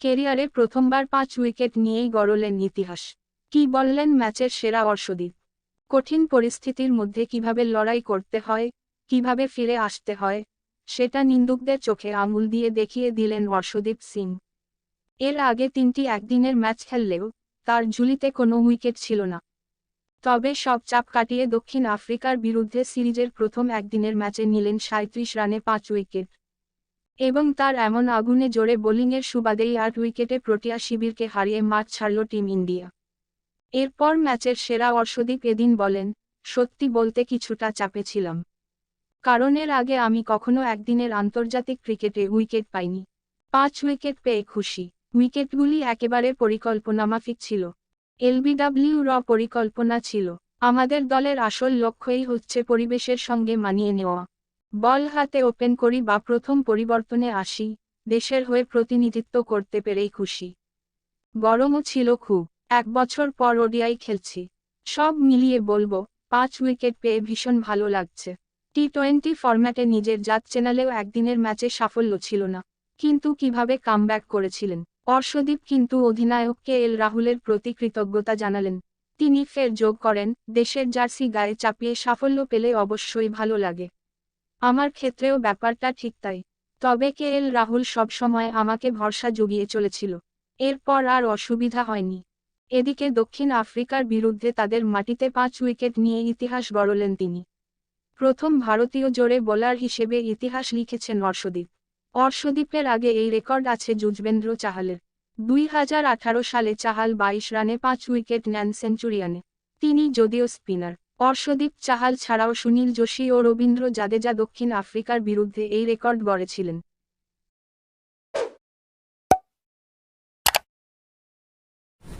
কেরিয়ারে প্রথমবার পাঁচ উইকেট নিয়েই গড়লেন ইতিহাস। কি বললেন ম্যাচের সেরা অর্শদীপ? কঠিন পরিস্থিতির মধ্যে কীভাবে লড়াই করতে হয়, কীভাবে ফিরে আসতে হয়, সেটা নিন্দুকদের চোখে আঙুল দিয়ে দেখিয়ে দিলেন অর্শদীপ সিং। এর আগে তিনটি একদিনের ম্যাচ খেললেও তার ঝুলিতে কোনো উইকেট ছিল না। তবে সব চাপ কাটিয়ে দক্ষিণ আফ্রিকার বিরুদ্ধে সিরিজের প্রথম একদিনের ম্যাচে নিলেন সাঁত্রিশ রানে পাঁচ উইকেট। এবং তার এমন আগুনে জোরে বোলিংয়ের সুবাদেই আট উইকেটে প্রোটিয়া শিবিরকে হারিয়ে মাঠ ছাড়ল টিম ইন্ডিয়া। এরপর ম্যাচের সেরা অর্শদীপ এদিন বলেন, সত্যি বলতে কিছুটা চাপে ছিলাম। কারণ এর আগে আমি কখনো একদিনের আন্তর্জাতিক ক্রিকেটে উইকেট পাইনি। পাঁচ উইকেট পেয়ে খুশি। উইকেটগুলি একেবারে পরিকল্পনামাফিক ছিল। এলবিডব্লিউ র পরিকল্পনা ছিল। আমাদের দলের আসল লক্ষ্যই হচ্ছে পরিবেশের সঙ্গে মানিয়ে নেওয়া। বল হাতে ওপেন করি বা প্রথম পরিবর্তনে আসি, দেশের হয়ে প্রতিনিধিত্ব করতে পেরেই খুশি। গরমও ছিল খুব। এক বছর পর ওডিআই খেলছি। সব মিলিয়ে বলব, পাঁচ উইকেট পেয়ে ভীষণ ভালো লাগছে। টি টোয়েন্টি ফরম্যাটে নিজের জাত চ্যানেলেও একদিনের ম্যাচে সাফল্য ছিল না। কিন্তু কীভাবে কামব্যাক করেছিলেন? অর্শদীপ কিন্তু অধিনায়ক কে এল রাহুলের প্রতি কৃতজ্ঞতা জানালেন। তিনি ফের যোগ করেন, দেশের জার্সি গায়ে চাপিয়ে সাফল্য পেলে অবশ্যই ভালো লাগে। আমার ক্ষেত্রেও ব্যাপারটা ঠিক তাই। তবে কে এল রাহুল সবসময় আমাকে ভরসা জুগিয়ে চলেছিল। এরপর আর অসুবিধা হয়নি। এদিকে দক্ষিণ আফ্রিকার বিরুদ্ধে তাদের মাটিতে পাঁচ উইকেট নিয়ে ইতিহাস গড়লেন তিনি। প্রথম ভারতীয় জোরে বোলার হিসেবে ইতিহাস লিখেছেন অর্শদীপ। অর্শদীপের আগে এই রেকর্ড আছে যুজবেন্দ্র চাহালের। দুই হাজার আঠারো সালে চাহাল বাইশ রানে পাঁচ উইকেট নেন সেঞ্চুরিয়ানে। তিনি যদিও স্পিনার। অর্শদীপ চাহাল ছাড়াও সুনীল যোশী ও রবীন্দ্র জাদেজা দক্ষিণ আফ্রিকার বিরুদ্ধে এই রেকর্ড গড়েছিলেন।